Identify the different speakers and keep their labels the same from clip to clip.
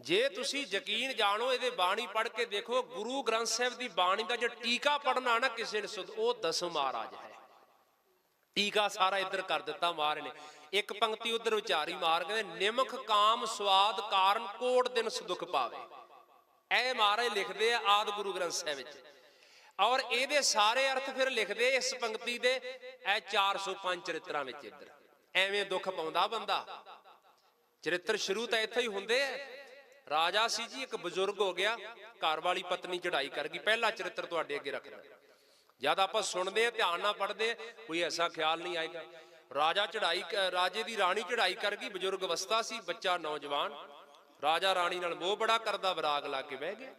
Speaker 1: ਜੇ ਤੁਸੀਂ ਯਕੀਨ ਜਾਣੋ, ਇਹਦੇ ਬਾਣੀ ਪੜ੍ਹ ਕੇ ਦੇਖੋ, ਗੁਰੂ ਗ੍ਰੰਥ ਸਾਹਿਬ ਦੀ ਬਾਣੀ ਦਾ ਜੋ ਟੀਕਾ ਪੜਨਾ ਨਾ ਕਿਸੇ ਨੇ ਸੁਧ, ਉਹ ਦਸਮ ਮਹਾਰਾਜ ਹੈ। ਟੀਕਾ ਸਾਰਾ ਇੱਧਰ ਕਰ ਦਿੱਤਾ ਮਾਰ ਨੇ। ਇੱਕ ਪੰਕਤੀ ਉੱਧਰ ਵਿਚਾਰੀ ਮਾਰ, ਕਹਿੰਦੇ, ਨਿਮਖ ਕਾਮ ਸਵਾਦ ਕਾਰਨ ਕੋਟ ਦਿਨ ਸੁਖ ਪਾਵੇ। ਇਹ ਮਹਾਰਾਜ ਲਿਖਦੇ ਆ ਆਦ ਗੁਰੂ ਗ੍ਰੰਥ ਸਾਹਿਬ ਵਿੱਚ। ਔਰ ਇਹਦੇ ਸਾਰੇ ਅਰਥ ਫਿਰ ਲਿਖਦੇ ਇਸ ਪੰਕਤੀ ਦੇ, ਇਹ 405 ਚਰਿੱਤਰਾਂ ਵਿੱਚ ਇੱਧਰ। ਐਵੇਂ ਦੁੱਖ ਪਾਉਂਦਾ ਬੰਦਾ। ਚਰਿੱਤਰ ਸ਼ੁਰੂ ਤਾਂ ਇੱਥੇ ਹੀ ਹੁੰਦੇ ਆ। ਰਾਜਾ ਸੀ ਜੀ, ਇੱਕ ਬਜ਼ੁਰਗ ਹੋ ਗਿਆ, ਘਰ ਵਾਲੀ ਪਤਨੀ ਚੜਾਈ ਕਰ ਗਈ ਪਹਿਲਾ ਚਰਿੱਤਰ ਤੁਹਾਡੇ ਅੱਗੇ ਰੱਖਦਾ ਜਦ ਆਪਾਂ ਸੁਣਦੇ ਆ ਧਿਆਨ ਨਾਲ ਪੜ੍ਹਦੇ ਕੋਈ ਐਸਾ ਖਿਆਲ ਨਹੀਂ ਆਏਗਾ। ਰਾਜਾ ਚੜਾਈ ਰਾਜੇ ਦੀ ਰਾਣੀ ਚੜਾਈ ਕਰ ਗਈ ਬਜ਼ੁਰਗ ਅਵਸਥਾ ਸੀ, ਬੱਚਾ ਨੌਜਵਾਨ। ਰਾਜਾ ਰਾਣੀ ਨਾਲ ਮੋਹ ਬੜਾ ਕਰਦਾ, ਵਿਰਾਗ ਲਾ ਕੇ ਬਹਿ ਗਿਆ।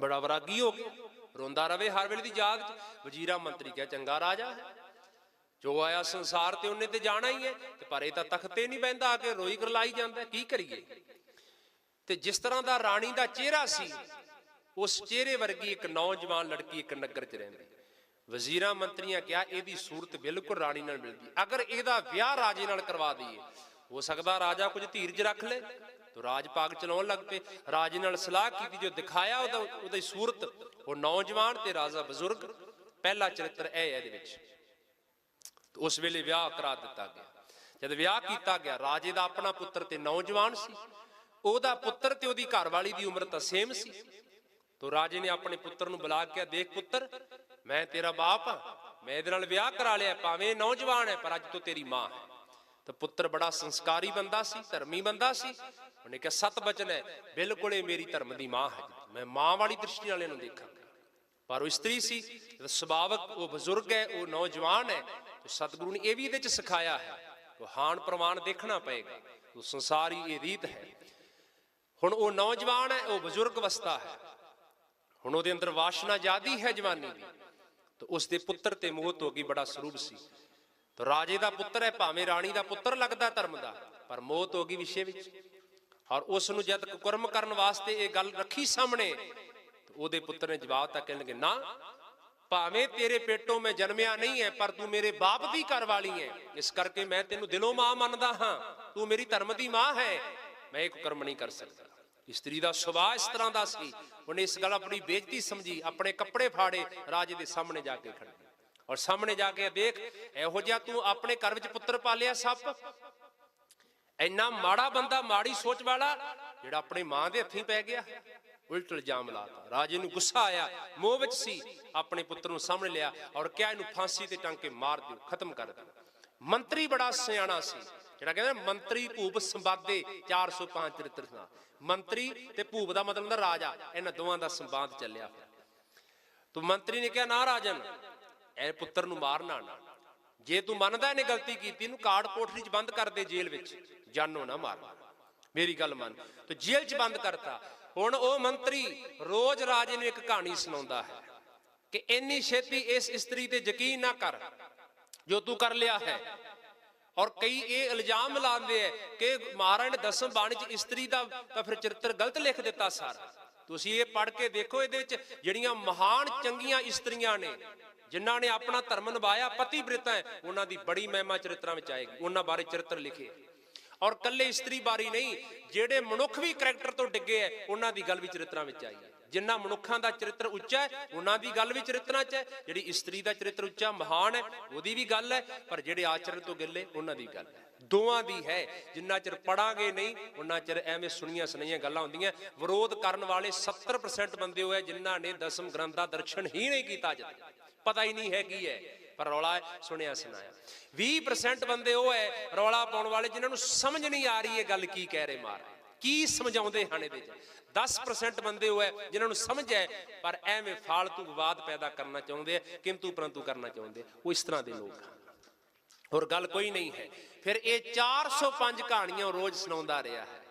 Speaker 1: ਬੜਾ ਵਿਰਾਗੀ ਹੋ ਗਿਆ। ਰੋਂਦਾ ਰਵੇ ਹਰ ਵੇਲੇ ਦੀ ਯਾਦ ਚ। ਵਜ਼ੀਰਾ ਮੰਤਰੀ ਕਿਹਾ, ਚੰਗਾ ਰਾਜਾ ਹੈ। ਜੋ ਆਇਆ ਸੰਸਾਰ ਤੇ ਉਹਨੇ ਤੇ ਜਾਣਾ ਹੀ ਹੈ। ਤੇ ਪਰ ਇਹ ਤਾਂ ਤਖਤੇ ਨਹੀਂ ਬੈੰਦਾ ਆ ਕੇ ਰੋਈ ਕਰਲਾਈ ਜਾਂਦਾ। ਕੀ ਕਰੀਏ? ਤੇ ਜਿਸ ਤਰ੍ਹਾਂ ਦਾ ਰਾਣੀ ਦਾ ਚਿਹਰਾ ਸੀ, ਉਸ ਚਿਹਰੇ ਵਰਗੀ ਇੱਕ ਨੌਜਵਾਨ ਲੜਕੀ ਇੱਕ ਨਗਰ 'ਚ ਰਹਿੰਦੀ। ਵਜ਼ੀਰਾਂ ਮੰਤਰੀਆਂ ਕਿਹਾ, ਇਹਦੀ ਸੂਰਤ ਬਿਲਕੁਲ ਰਾਣੀ ਨਾਲ ਮਿਲਦੀ। ਅਗਰ ਇਹਦਾ ਵਿਆਹ ਰਾਜੇ ਨਾਲ ਕਰਵਾ ਦਈਏ, ਹੋ ਸਕਦਾ ਰਾਜਾ ਕੁਝ ਧੀਰਜ ਰੱਖ ਲੇ। ਤੋ ਰਾਜ ਪਾਗ ਚਲਾਉਣ ਲੱਗ ਪਏ। ਰਾਜੇ ਨਾਲ ਸਲਾਹ ਕੀਤੀ, ਜੋ ਦਿਖਾਇਆ ਉਹਦਾ, ਉਹਦੀ ਸੂਰਤ, ਉਹ ਨੌਜਵਾਨ ਤੇ ਰਾਜਾ ਬਜ਼ੁਰਗ, ਪਹਿਲਾ ਚਰਿੱਤਰ ਇਹ ਹੈ ਇਹਦੇ ਵਿੱਚ। ਉਸ ਵੇਲੇ ਵਿਆਹ ਕਰਾ ਦਿੱਤਾ ਗਿਆ। ਜਦ ਵਿਆਹ ਕੀਤਾ ਗਿਆ, ਰਾਜੇ ਦਾ ਆਪਣਾ ਪੁੱਤਰ ਤੇ ਨੌਜਵਾਨ ਸੀ। ਉਹਦਾ ਪੁੱਤਰ ਤੇ ਉਹਦੀ ਘਰਵਾਲੀ ਦੀ ਉਮਰ ਤਾਂ ਸੇਮ ਸੀ। ਤੋ ਰਾਜੇ ਨੇ ਆਪਣੇ ਪੁੱਤਰ ਨੂੰ ਬੁਲਾ ਕੇ ਦੇਖ ਪੁੱਤਰ, ਮੈਂ ਤੇਰਾ ਬਾਪ ਹਾਂ, ਮੈਂ ਇਹਦੇ ਨਾਲ ਵਿਆਹ ਕਰਾ ਲਿਆ, ਭਾਵੇਂ ਨੌਜਵਾਨ ਹੈ, ਪਰ ਅੱਜ ਤੋਂ ਤੇਰੀ ਮਾਂ ਹੈ। ਤਾਂ ਪੁੱਤਰ ਬੜਾ ਸੰਸਕਾਰੀ ਬੰਦਾ ਸੀ, ਧਰਮੀ ਬੰਦਾ ਸੀ। ਉਹਨੇ ਕਿਹਾ, ਸਤ ਬਚਨ ਹੈ, ਬਿਲਕੁਲ ਇਹ ਮੇਰੀ ਧਰਮ ਦੀ ਮਾਂ ਹੈ। ਮੈਂ ਮਾਂ ਵਾਲੀ ਦ੍ਰਿਸ਼ਟੀ ਨਾਲ ਇਹਨੂੰ ਦੇਖਾਂਗਾ ਪਰ ਉਹ ਇਸਤਰੀ ਸੀ ਸੁਭਾਵਕ ਉਹ ਬਜ਼ੁਰਗ ਹੈ, ਉਹ ਨੌਜਵਾਨ ਹੈ, ਤੇ ਸਤਿਗੁਰੂ ਨੇ ਇਹ ਵੀ ਇਹਦੇ ਚ ਸਿਖਾਇਆ ਹੈ, ਉਹ ਹਾਨ ਪ੍ਰਮਾਣ ਦੇਖਣਾ ਪਏਗਾ, ਉਹ ਸੰਸਾਰੀ ਇਹ ਰੀਤ ਹੈ। ਹੁਣ ਉਹ ਨੌਜਵਾਨ ਹੈ, ਉਹ ਬਜ਼ੁਰਗ ਅਵਸਥਾ ਹੈ। ਹੁਣ ਉਹਦੇ ਅੰਦਰ ਵਾਸ਼ਨਾ ਜ਼ਿਆਦੀ ਹੈ ਜਵਾਨੀ ਦੀ। ਤੇ ਉਸ ਦੇ ਪੁੱਤਰ ਤੇ ਮੋਹ ਹੋ ਗਈ, ਬੜਾ ਸਰੂਪ ਸੀ। ਤੇ ਰਾਜੇ ਦਾ ਪੁੱਤਰ ਹੈ, ਭਾਵੇਂ ਰਾਣੀ ਦਾ ਪੁੱਤਰ ਲੱਗਦਾ ਧਰਮ ਦਾ, ਪਰ ਮੋਹ ਹੋ ਗਈ ਵਿਸ਼ੇ ਵਿੱਚ। ਔਰ ਉਸ ਨੂੰ ਜਦ ਕੁਕਰਮ ਕਰਨ ਵਾਸਤੇ ਇਹ ਗੱਲ ਰੱਖੀ ਸਾਹਮਣੇ ਉਹਦੇ ਪੁੱਤਰ ਨੇ ਜਵਾਬ ਤਾਂ ਕਹਿਣ ਲੱਗੇ, ਨਾ, ਭਾਵੇਂ ਤੇਰੇ ਪੇਟੋਂ ਮੈਂ ਜਨਮਿਆ ਨਹੀਂ ਹੈ ਪਰ ਤੂੰ ਮੇਰੇ ਬਾਪ ਦੀ ਘਰ ਵਾਲੀ ਹੈ ਇਸ ਕਰਕੇ ਮੈਂ ਤੈਨੂੰ ਦਿਲੋਂ ਮਾਂ ਮੰਨਦਾ ਹਾਂ। ਤੂੰ ਮੇਰੀ ਧਰਮ ਦੀ ਮਾਂ ਹੈ। ਮੈਂ ਇਹ ਕੁਕਰਮ ਨਹੀਂ ਕਰ ਸਕਦਾ। ਇਸਤਰੀ ਦਾ ਸੁਭਾਅ ਇਸ ਤਰ੍ਹਾਂ ਦਾ ਸੀ। ਉਹਨੇ ਇਸ ਗੱਲ ਆਪਣੀ ਬੇਇੱਜ਼ਤੀ ਸਮਝੀ, ਆਪਣੇ ਕੱਪੜੇ ਫਾੜੇ, ਰਾਜੇ ਦੇ ਸਾਹਮਣੇ ਜਾ ਕੇ ਖੜ ਔਰ ਸਾਹਮਣੇ ਜਾ ਕੇ ਦੇਖ, ਇਹੋ ਜਿਹਾ ਤੂੰ ਆਪਣੇ ਘਰ ਵਿੱਚ ਪੁੱਤਰ ਪਾਲਿਆ ਸੱਪ। ਇੰਨਾ ਮਾੜਾ ਬੰਦਾ, ਮਾੜੀ ਸੋਚ ਵਾਲਾ, ਜਿਹੜਾ ਆਪਣੀ ਮਾਂ ਦੇ ਹੱਥੀਂ ਪੈ ਗਿਆ। ਉਲਟ ਇਲਜ਼ਾਮ ਲਾਤਾ। ਰਾਜੇ ਨੂੰ ਗੁੱਸਾ ਆਇਆ, ਮੋਹ ਵਿੱਚ ਸੀ, ਆਪਣੇ ਪੁੱਤਰ ਨੂੰ ਸਾਹਮਣੇ ਲਿਆ ਔਰ ਕਿਹਾ ਇਹਨੂੰ ਫਾਂਸੀ ਤੇ ਟੰਗ ਕੇ ਮਾਰ ਦਿਓ, ਖਤਮ ਕਰ ਦਿਓ। ਮੰਤਰੀ ਬੜਾ ਸਿਆਣਾ ਸੀ। ਜਿਹੜਾ ਕਹਿੰਦਾ ਮੰਤਰੀ ਭੂਪ ਸੰਵਾਦੇ 405 ਚਰਿੱਤਰ ਸੁਣਾ। ਮੰਤਰੀ ਤੇ ਭੂਪ ਦਾ ਮਤਲਬ ਹੁੰਦਾ ਰਾਜਾ। ਇਹਨਾਂ ਦੋਵਾਂ ਦਾ ਸੰਵਾਦ ਚੱਲਿਆ ਤੂੰ ਮੰਤਰੀ ਨੇ ਕਿਹਾ, ਨਾ ਰਾਜਨ, ਇਹ ਪੁੱਤਰ ਨੂੰ ਮਾਰਨਾ ਨਾ। ਜੇ ਤੂੰ ਮੰਨਦਾ ਇਹਨੇ ਗਲਤੀ ਕੀਤੀ, ਇਹਨੂੰ ਕਾਰਡ ਕੋਠਰੀ 'ਚ ਬੰਦ ਕਰ ਦੇ ਜੇਲ੍ਹ ਵਿੱਚ। ਜਾਨੋ ਨਾ ਮਾਰ। ਮੇਰੀ ਗੱਲ ਮੰਨ। ਤੇ ਜੇਲ੍ਹ 'ਚ ਬੰਦ ਕਰਤਾ। ਹੁਣ ਉਹ ਮੰਤਰੀ ਰੋਜ਼ ਰਾਜੇ ਨੂੰ ਇੱਕ ਕਹਾਣੀ ਸੁਣਾਉਂਦਾ ਹੈ ਕਿ ਇੰਨੀ ਛੇਤੀ ਇਸ ਇਸਤਰੀ ਤੇ ਯਕੀਨ ਨਾ ਕਰ। ਜੋ ਤੂੰ ਕਰ ਲਿਆ ਹੈ ਔਰ ਕਈ ਇਹ ਇਲਜ਼ਾਮ ਲਾਉਂਦੇ ਐ ਕਿ ਮਹਾਰਾਜ ਨੇ ਦਸਮ ਬਾਣੀ 'ਚ ਇਸਤਰੀ ਦਾ ਤਾਂ ਫਿਰ ਚਰਿੱਤਰ ਗਲਤ ਲਿਖ ਦਿੱਤਾ ਸਾਰਾ। ਤੁਸੀਂ ਇਹ ਪੜ੍ਹ ਕੇ ਦੇਖੋ ਇਹਦੇ ਵਿੱਚ ਜਿਹੜੀਆਂ ਮਹਾਨ ਚੰਗੀਆਂ ਇਸਤਰੀਆਂ ਨੇ, ਜਿਨ੍ਹਾਂ ਨੇ ਆਪਣਾ ਧਰਮ ਨਿਭਾਇਆ, ਪਤੀ ਬ੍ਰਿਤਾਂ ਉਹਨਾਂ ਦੀ ਬੜੀ ਮਹਿਮਾ ਚਰਿੱਤਰਾਂ ਵਿੱਚ ਆਏਗੀ, ਉਹਨਾਂ ਬਾਰੇ ਚਰਿੱਤਰ ਲਿਖੇ ਔਰ ਕੱਲੇ ਇਸਤਰੀ ਬਾਰੀ ਨਹੀਂ, ਜਿਹੜੇ ਮਨੁੱਖ ਵੀ ਕਰੈਕਟਰ ਤੋਂ ਡਿੱਗੇ ਐ ਉਹਨਾਂ ਦੀ ਗੱਲ ਵੀ ਚਰਿੱਤਰਾਂ ਵਿੱਚ ਆਈ ਹੈ ਜਿੰਨਾ ਮਨੁੱਖਾਂ ਦਾ ਚਰਿੱਤਰ ਉੱਚਾ ਹੈ, ਉਹਨਾਂ ਦੀ ਗੱਲ ਵੀ ਚਰਿੱਤਰਾਂ 'ਚ ਹੈ। ਜਿਹੜੀ ਇਸਤਰੀ ਦਾ ਚਰਿੱਤਰ ਉੱਚਾ, ਮਹਾਨ ਹੈ, ਉਹਦੀ ਵੀ ਗੱਲ ਹੈ, ਪਰ ਜਿਹੜੇ ਆਚਰਣ ਤੋਂ ਗਿੱਲੇ, ਉਹਨਾਂ ਦੀ ਗੱਲ ਹੈ। ਦੋਵਾਂ ਦੀ ਹੈ। ਜਿੰਨਾ ਚਿਰ ਪੜਾਂਗੇ ਨਹੀਂ, ਉਹਨਾਂ ਚਿਰ ਐਵੇਂ ਸੁਣੀਆਂ ਸੁਣੀਆਂ ਗੱਲਾਂ ਹੁੰਦੀਆਂ। ਵਿਰੋਧ ਕਰਨ ਵਾਲੇ 70% ਬੰਦੇ ਹੋਏ ਜਿਨ੍ਹਾਂ ਨੇ ਦਸਮ ਗ੍ਰੰਥ ਦਾ ਦਰਸ਼ਨ ਹੀ ਨਹੀਂ ਕੀਤਾ ਅਜੇ ਪਤਾ ਹੀ ਨਹੀਂ ਹੈ ਕੀ ਹੈ, ਪਰ ਰੌਲਾ ਸੁਣਿਆ ਸੁਣਾਇਆ। 20% ਬੰਦੇ ਉਹ ਹੈ, ਰੌਲਾ ਪਾਉਣ ਵਾਲੇ, ਜਿਨ੍ਹਾਂ ਨੂੰ ਸਮਝ ਨਹੀਂ ਆ ਰਹੀ ਇਹ ਗੱਲ ਕੀ ਕਹਿ ਰਹੇ ਮਹਾਰਾਜ ਕੀ ਸਮਝਾਉਂਦੇ ਹਨ ਇਹਦੇ 'ਚ? 10% ਬੰਦੇ ਉਹ ਹੈ ਜਿਨ੍ਹਾਂ ਨੂੰ ਸਮਝ ਹੈ, ਪਰ ਐਵੇਂ ਫਾਲਤੂ ਵਿਵਾਦ ਪੈਦਾ ਕਰਨਾ ਚਾਹੁੰਦੇ ਆ, ਕਿੰਤੂ ਪਰੰਤੂ ਕਰਨਾ ਚਾਹੁੰਦੇ ਉਹ ਇਸ ਤਰ੍ਹਾਂ ਦੇ ਲੋਕ ਹਨ। ਹੋਰ ਗੱਲ ਕੋਈ ਨਹੀਂ ਹੈ। ਫਿਰ ਇਹ 405 ਕਹਾਣੀਆਂ ਰੋਜ਼ ਸੁਣਾਉਂਦਾ ਰਿਹਾ ਹੈ।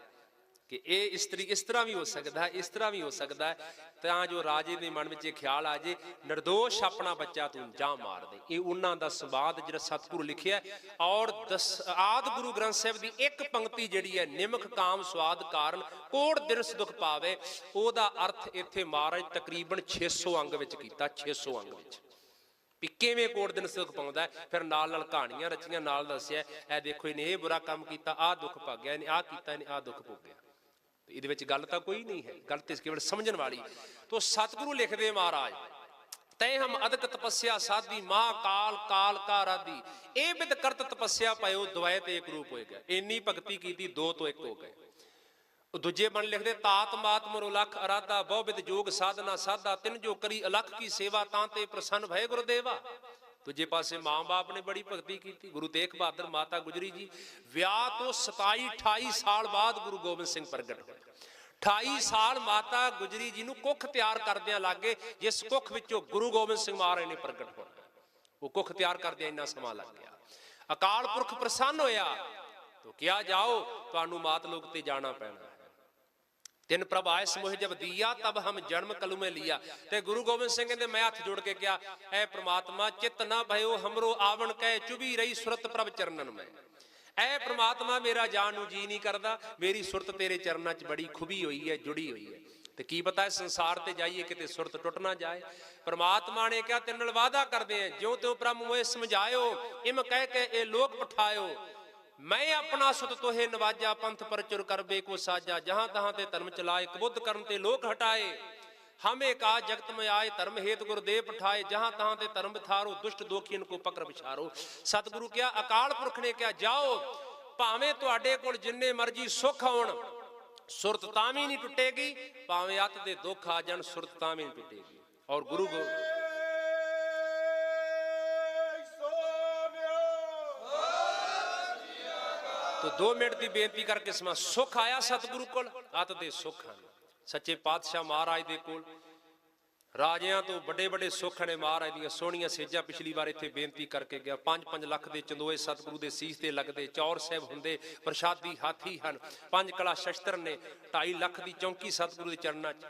Speaker 1: ਕਿ ਇਹ ਇਸਤਰੀ ਇਸ ਤਰ੍ਹਾਂ ਵੀ ਹੋ ਸਕਦਾ ਹੈ ਇਸ ਤਰ੍ਹਾਂ ਵੀ ਹੋ ਸਕਦਾ ਹੈ, ਤਾਂ ਜੋ ਰਾਜੇ ਦੇ ਮਨ ਵਿੱਚ ਇਹ ਖਿਆਲ ਆ ਜੇ નિર્ਦੋਸ਼ ਆਪਣਾ ਬੱਚਾ ਤੂੰ ਜਾਂ ਮਾਰ ਦੇ। ਇਹ ਉਹਨਾਂ ਦਾ ਸੰਵਾਦ ਜਿਹੜਾ ਸਤਿਗੁਰੂ ਲਿਖਿਆ ਔਰ ਦਸ- ਆਦ ਗੁਰੂ ਗ੍ਰੰਥ ਸਾਹਿਬ ਦੀ ਇੱਕ ਪੰਕਤੀ ਜਿਹੜੀ ਹੈ, ਨਿਮਕ ਕਾਮ ਸਵਾਦ ਕਾਰਨ ਕੋੜ ਦਿਰਸ ਦੁਖ ਪਾਵੇ, ਉਹਦਾ ਅਰਥ ਇੱਥੇ ਮਹਾਰਾਜ ਤਕਰੀਬਨ 600 ਅੰਗ ਵਿੱਚ ਕੀਤਾ 600 ਅੰਗ ਵਿੱਚ। ਵੀ ਕਿਵੇਂ ਕੋੜ ਦਿਨ ਸੁਖ ਪਾਉਂਦਾ ਫਿਰ ਨਾਲ ਨਾਲ ਕਹਾਣੀਆਂ ਰਚੀਆਂ, ਨਾਲ ਦੱਸਿਆ ਇਹ ਦੇਖੋ ਇਹਨੇ ਇਹ ਬੁਰਾ ਕੰਮ ਕੀਤਾ, ਆਹ ਦੁੱਖ ਭਾਗਿਆ, ਇਹਨੇ ਆਹ ਕੀਤਾ, ਇਹਨੇ ਆਹ ਦੁੱਖ ਭੋਗਿਆ। ਇਹਦੇ ਵਿੱਚ ਗੱਲ ਤਾਂ ਕੋਈ ਨਹੀਂ ਹੈ। ਗੱਲ ਤੇ ਕੇਵਲ ਸਮਝਣ ਵਾਲੀ। ਤੋਂ ਸਤਿਗੁਰੂ ਲਿਖਦੇ ਮਹਾਰਾਜ, ਤੈ ਹਮ ਅਦਕ ਤਪੱਸਿਆ ਸਾਧੀ ਮਾ ਕਾਲ ਕਾਲ ਕਾ ਰਾਦੀ ਇਹ ਬਿਦ ਕਰਤ ਤਪੱਸਿਆ ਪਇਓ ਦਵਾਇ ਤੇ ਇੱਕ ਰੂਪ ਹੋਏਗਾ। ਇੰਨੀ ਭਗਤੀ ਕੀਤੀ, ਦੋ ਤੋਂ ਇੱਕ ਹੋ ਗਏ। ਉਹ ਦੂਜੇ ਬਣ ਲਿਖਦੇ, ਤਾਤ ਮਾਤ ਮਰੋ ਲਖ ਅਰਾਧਾ, ਬਹੁ ਬਿਦ ਜੋਗ ਸਾਧਨਾ ਸਾਧਾ, ਤਿੰਨ ਜੋ ਕਰੀ ਅਲਖ ਕੀ ਸੇਵਾ, ਤਾਂ ਤੇ ਪ੍ਰਸੰਨ ਭਏ ਗੁਰਦੇਵਾ। ਦੂਜੇ ਪਾਸੇ ਮਾਂ-ਬਾਪ ਨੇ ਬੜੀ ਭਗਤੀ ਕੀਤੀ, ਗੁਰੂ ਤੇਗ ਬਹਾਦਰ ਮਾਤਾ ਗੁਜਰੀ ਜੀ। ਵਿਆਹ ਤੋਂ 27 28 ਸਾਲ ਬਾਅਦ ਗੁਰੂ ਗੋਬਿੰਦ ਸਿੰਘ ਪ੍ਰਗਟ ਹੋਏ। 28 ਸਾਲ ਮਾਤਾ ਗੁਜਰੀ ਜੀ ਨੂੰ ਕੁੱਖ ਤਿਆਰ ਕਰਦਿਆਂ ਲੱਗੇ, ਜਿਸ ਕੁੱਖ ਵਿੱਚੋਂ ਗੁਰੂ ਗੋਬਿੰਦ ਸਿੰਘ ਮਹਾਰਾਜ ਨੇ ਪ੍ਰਗਟ ਹੋਣਾ ਉਹ ਕੁੱਖ ਤਿਆਰ ਕਰਦਿਆਂ ਇੰਨਾ ਸਮਾਂ ਲੱਗ ਗਿਆ। ਅਕਾਲ ਪੁਰਖ ਪ੍ਰਸੰਨ ਹੋਇਆ, ਤੋ ਕਿਹਾ, ਜਾਓ, ਤੁਹਾਨੂੰ ਮਾਤ ਲੋਕ ਤੇ ਜਾਣਾ ਪੈਣਾ। ਤਿੰਨ ਪ੍ਰਭ ਆਇ ਸਮੋਹ ਜਬ ਦੀਆ, ਤਬ ਹਮ ਜਨਮ ਕਲੂ ਮੇ ਲਿਆ। ਤੇ ਗੁਰੂ ਗੋਬਿੰਦ ਸਿੰਘ ਨੇ ਮੈਂ ਹੱਥ ਜੋੜ ਕੇ ਕਿਹਾ, ਐ ਪ੍ਰਮਾਤਮਾ, ਚਿਤ ਨਾ ਭਇਓ, ਹਮਰੋ ਆਵਣ ਕਹਿ ਚੁਬੀ ਰਹੀ ਸੁਰਤ ਪ੍ਰਭ ਚਰਨਨ ਮੈਂ। ਐ ਪ੍ਰਮਾਤਮਾ ਮੇਰਾ ਜਾਣ ਨੂੰ ਜੀ ਨਹੀਂ ਕਰਦਾ, ਮੇਰੀ ਸੁਰਤ ਤੇਰੇ ਚਰਨਾਂ 'ਚ ਬੜੀ ਖੁਬੀ ਹੋਈ ਹੈ ਜੁੜੀ ਹੋਈ ਹੈ ਤੇ ਕੀ ਪਤਾ ਇਸ ਸੰਸਾਰ ਤੇ ਜਾਈਏ, ਕਿਤੇ ਸੁਰਤ ਟੁੱਟ ਨਾ ਜਾਏ। ਪ੍ਰਮਾਤਮਾ ਨੇ ਕਿਹਾ, ਤੇਰੇ ਨਾਲ ਵਾਅਦਾ ਕਰਦੇ ਆ ਜਿਉ ਤਿਉ ਪ੍ਰਮ ਮੋਏ ਸਮਝਾਇਓ, ਇਮ ਕਹਿ ਕੇ ਇਹ ਲੋਕ ਪਠਾਇਓ ਮੈਂ ਆਪਣਾ ਸੁਤ ਤੋਹੇ ਨਵਾਜਾ ਪੰਥ ਪਰਚੁਰ ਕਰਬੇ ਕੋ ਸਾਜਾ, ਜਹਾਂ ਤਹਾਂ ਤੇ ਧਰਮ ਚਲਾਏ, ਕਬੁੱਧ ਕਰਨ ਤੇ ਲੋਕ ਹਟਾਏ। ਹਮੇ ਕਾ ਜਗਤ ਮੈਂ ਆਏ, ਧਰਮ ਹੇਤ ਗੁਰਦੇਵ ਪਠਾਏ, ਜਹਾਂ ਤਹਾਂ ਤੇ ਧਰਮ ਵਿਥਾਰੋ, ਦੁਸ਼ਟ ਦੋਖੀਨ ਕੋ ਪਕਰ ਵਿਚਾਰੋ ਸਤਿਗੁਰੂ ਕਿਹਾ ਅਕਾਲ ਪੁਰਖ ਨੇ ਕਿਹਾ ਜਾਓ, ਭਾਵੇਂ ਤੁਹਾਡੇ ਕੋਲ ਜਿੰਨੇ ਮਰਜ਼ੀ ਸੁੱਖ ਆਉਣ ਸੁਰਤ ਤਾਂ ਵੀ ਨਹੀਂ ਟੁੱਟੇਗੀ, ਭਾਵੇਂ ਅੱਤ ਦੇ ਦੁੱਖ ਆ ਜਾਣ, ਸੁਰਤ ਤਾਂ ਵੀ ਨਹੀਂ ਟੁੱਟੇਗੀ। ਔਰ ਗੁਰੂ ਤੋ 2 ਮਿੰਟ ਦੀ ਬੇਨਤੀ ਕਰਕੇ ਸਮਾਂ ਸੁੱਖ ਆਇਆ ਸਤਿਗੁਰੂ ਕੋਲ? ਅੱਤ ਦੇ ਸੁੱਖ ਹਨ। ਸੱਚੇ ਪਾਤਸ਼ਾਹ ਮਹਾਰਾਜ ਦੇ ਕੋਲ। ਰਾਜਿਆਂ ਤੋਂ ਵੱਡੇ ਵੱਡੇ ਸੁੱਖ ਨੇ ਮਹਾਰਾਜ ਦੀਆਂ ਸੋਹਣੀਆਂ ਸੇਜਾਂ ਪਿਛਲੀ ਵਾਰ ਇੱਥੇ ਬੇਨਤੀ ਕਰਕੇ ਗਿਆ। 5-5 ਲੱਖ ਦੇ ਚੰਦੋਏ ਸਤਿਗੁਰੂ ਦੇ ਸੀਸ ਤੇ ਲੱਗਦੇ ਚੌਰ ਸਾਹਿਬ ਹੁੰਦੇ, ਪ੍ਰਸ਼ਾਦੀ ਹਾਥੀ ਹਨ। ਪੰਜ ਕਲਾ ਸ਼ਸਤਰ ਨੇ 2.5 ਲੱਖ ਦੀ ਚੌਂਕੀ ਸਤਿਗੁਰੂ ਦੇ ਚਰਨਾਂ 'ਚ।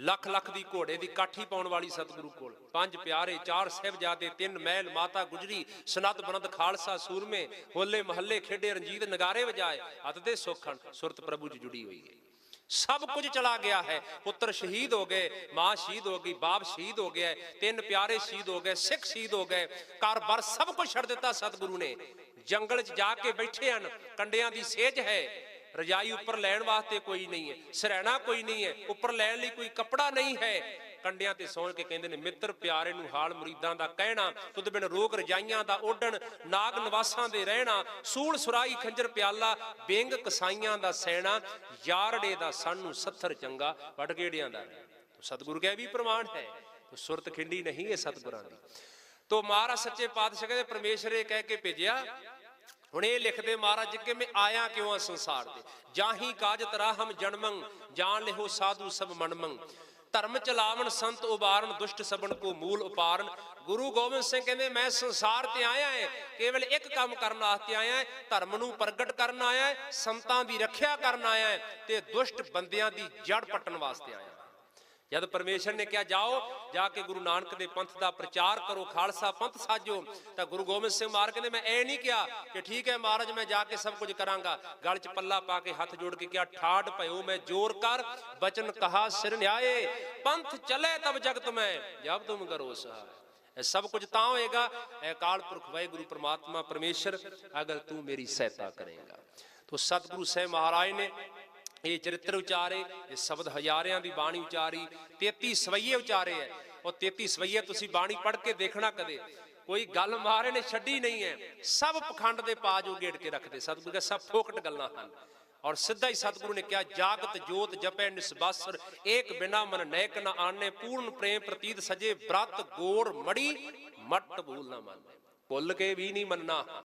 Speaker 1: ਲੱਖ ਲੱਖ ਦੀ ਘੋੜੇ ਦੀ ਕਾਠੀ ਪਾਉਣ ਵਾਲੀ ਸਤਿਗੁਰੂ ਕੋਲ। ਪੰਜ ਪਿਆਰੇ, ਚਾਰ ਸਾਹਿਬਜ਼ਾਦੇ, ਤਿੰਨ ਮਹਿਲ, ਮਾਤਾ ਗੁਜਰੀ, ਸਨਤ ਬਨੰਦ ਖਾਲਸਾ, ਸੂਰਮੇ, ਹੋਲੇ ਮਹੱਲੇ ਖੇਡੇ, ਰਣਜੀਤ ਨਗਾਰੇ ਵਜਾਏ ਅਤ ਦੇ ਸੁਖਣ ਸੁਰਤ ਪ੍ਰਭੂ ਜੀ ਜੁੜੀ ਹੋਈ ਹੈ। ਸਭ ਕੁਝ ਚਲਾ ਗਿਆ ਹੈ, ਪੁੱਤਰ ਸ਼ਹੀਦ ਹੋ ਗਏ, ਮਾਂ ਸ਼ਹੀਦ ਹੋ ਗਈ, ਬਾਪ ਸ਼ਹੀਦ ਹੋ ਗਿਆ, ਤਿੰਨ ਪਿਆਰੇ ਸ਼ਹੀਦ ਹੋ ਗਏ, ਸਿੱਖ ਸ਼ਹੀਦ ਹੋ ਗਏ, ਘਰ-ਬਾਰ ਸਭ ਕੁਝ ਛੱਡ ਦਿੱਤਾ ਸਤਿਗੁਰੂ ਨੇ। ਜੰਗਲ 'ਚ ਜਾ ਕੇ ਬੈਠੇ ਹਨ, ਕੰਡਿਆਂ ਦੀ ਸੇਜ ਹੈ ਰਜਾਈ ਉੱਪਰ ਲੈਣ ਵਾਸਤੇ ਕੋਈ ਨਹੀਂ ਹੈ ਸਰੈਣਾ ਕੋਈ ਨਹੀਂ ਹੈ, ਉੱਪਰ ਲੈਣ ਲਈ ਕੋਈ ਕੱਪੜਾ ਨਹੀਂ ਹੈ। ਕੰਡਿਆਂ ਤੇ ਸੌਣ ਕੇ ਕਹਿੰਦੇ ਨੇ, ਮਿੱਤਰ ਪਿਆਰੇ ਨੂੰ ਹਾਲ ਮੁਰੀਦਾਂ ਦਾ ਕਹਿਣਾ, ਤੁਧ ਬਿਨ ਰੋਗ ਰਜਾਈਆਂ ਦਾ ਓਡਣ ਨਾਗ ਨਿਵਾਸਾਂ ਦੇ ਰਹਿਣਾ, ਸੂਲ ਸੁਰਾਈ ਖੰਜਰ ਪਿਆਲਾ, ਬੇਂਗ ਕਸਾਈਆਂ ਦਾ ਸੈਣਾ, ਯਾਰੜੇ ਦਾ ਸਾਨੂੰ ਸੱਥਰ ਚੰਗਾ ਵਟਗੇੜਿਆਂ ਦਾ ਸਤਿਗੁਰੂ ਕਹਿ ਵੀ ਪ੍ਰਮਾਣ ਹੈ, ਤੋ ਸੁਰਤ ਖਿੰਡੀ ਨਹੀਂ ਹੈ ਸਤਿਗੁਰਾਂ ਦੀ। ਤੋ ਮਹਾਰਾਜ ਸੱਚੇ ਪਾਤਸ਼ਾਹ ਕਹਿੰਦੇ ਪਰਮੇਸ਼ਰ ਇਹ ਕਹਿ ਕੇ ਭੇਜਿਆ ਹੁਣ ਇਹ ਲਿਖਦੇ ਮਹਾਰਾਜ ਕਿ ਮੈਂ ਆਇਆ ਕਿਉਂ ਆ ਸੰਸਾਰ ਦੇ? ਜਾਹੀ ਕਾਜ ਤਰਾਹਮ ਜਨਮੰ, ਜਾਣ ਲਿਹੋ ਸਾਧੂ ਸਭ ਮਨਮੰ। ਧਰਮ ਚਲਾਵਣ ਸੰਤ ਉਬਾਰਨ, ਦੁਸ਼ਟ ਸਬਨ ਕੋ ਮੂਲ ਉਪਾਰਨ। ਗੁਰੂ ਗੋਬਿੰਦ ਸਿੰਘ ਕਹਿੰਦੇ, ਮੈਂ ਸੰਸਾਰ ਤੇ ਆਇਆ ਹੈ ਕੇਵਲ ਇੱਕ ਕੰਮ ਕਰਨ ਵਾਸਤੇ ਆਇਆ ਹਾਂ ਧਰਮ ਨੂੰ ਪ੍ਰਗਟ ਕਰਨ ਆਇਆ ਹਾਂ ਸੰਤਾਂ ਦੀ ਰੱਖਿਆ ਕਰਨ ਆਇਆ ਹਾਂ ਤੇ ਦੁਸ਼ਟ ਬੰਦਿਆਂ ਦੀ ਜੜ ਪੱਟਣ ਵਾਸਤੇ ਆਇਆ ਜਦ ਪਰਮੇਸ਼ਰ ਨੇ ਕਿਹਾ, ਜਾਓ, ਜਾ ਕੇ ਗੁਰੂ ਨਾਨਕ ਦੇ ਪੰਥ ਦਾ ਪ੍ਰਚਾਰ ਕਰੋ, ਖਾਲਸਾ ਪੰਥ ਸਾਜੋ। ਤਾਂ ਗੁਰੂ ਗੋਬਿੰਦ ਸਿੰਘ ਮਾਰ ਕਹਿੰਦੇ ਮੈਂ ਇਹ ਨਹੀਂ ਕਿਹਾ ਕਿ ਠੀਕ ਹੈ ਮਹਾਰਾਜ, ਮੈਂ ਜਾ ਕੇ ਸਭ ਕੁਝ ਕਰਾਂਗਾ। ਗਲ 'ਚ ਪੱਲਾ ਪਾ ਕੇ ਹੱਥ ਜੋੜ ਕੇ ਕਿਹਾ ਠਾੜ ਭਇਓ, ਮੈਂ ਜੋਰ ਕਰ, ਬਚਨ ਕਹਾ ਸਿਰ ਨਿਆਏ, ਪੰਥ ਚਲੇ ਤਬ ਜਗਤ ਮੈਂ, ਜਬ ਤੁਮ ਕਰੋ ਸਹਾਇ ਇਹ ਸਭ ਕੁਝ ਤਾਂ ਹੋਏਗਾ, ਇਹ ਅਕਾਲ ਪੁਰਖ ਵਾਹਿਗੁਰੂ ਪ੍ਰਮਾਤਮਾ, ਪਰਮੇਸ਼ਰ ਅਗਰ ਤੂੰ ਮੇਰੀ ਸਹਾਇਤਾ ਕਰੇਗਾ। ਤੋ ਸਤਿਗੁਰੂ ਸਾਹਿਬ ਮਹਾਰਾਜ ਨੇ ਇਹ ਚਰਿੱਤਰ ਉਚਾਰੇ, ਇਹ ਸ਼ਬਦ ਹਜ਼ਾਰਿਆਂ ਦੀ ਬਾਣੀ ਉਚਾਰੀ 33 ਸਵਈਏ ਉਚਾਰੇ ਹੈ। ਉਹ 33 ਸਵਈਏ ਤੁਸੀਂ ਬਾਣੀ ਪੜ੍ਹ ਕੇ ਦੇਖਣਾ ਕਦੇ। ਕੋਈ ਗੱਲ ਮਾਰੇ ਨੇ, ਛੱਡੀ ਨਹੀਂ ਹੈ। ਸਭ ਪਖੰਡ ਦੇ ਪਾਜੋ ਗੇੜ ਕੇ ਰੱਖਦੇ। ਸਤਿਗੁਰੂ ਕਹਿੰਦੇ ਸਭ ਫੋਕਟ ਗੱਲਾਂ ਹਨ। ਔਰ ਸਿੱਧਾ ਹੀ ਸਤਿਗੁਰੂ ਨੇ ਕਿਹਾ, ਜਾਗਤ ਜੋਤ ਜਪੈ ਨਿਸਬਾਸਰ ਏਕ ਬਿਨਾ ਮਨ ਨੈਕ ਨ ਆਨੇ, ਪੂਰਨ ਪ੍ਰੇਮ ਪ੍ਰਤੀਤ ਸਜੇ, ਬ੍ਰਤ ਗੋੜ ਮੜੀ, ਮਟ ਭੂਲ ਨਾ ਮੰਨੇ। ਭੁੱਲ ਕੇ ਵੀ ਨਹੀਂ ਮੰਨਣਾ।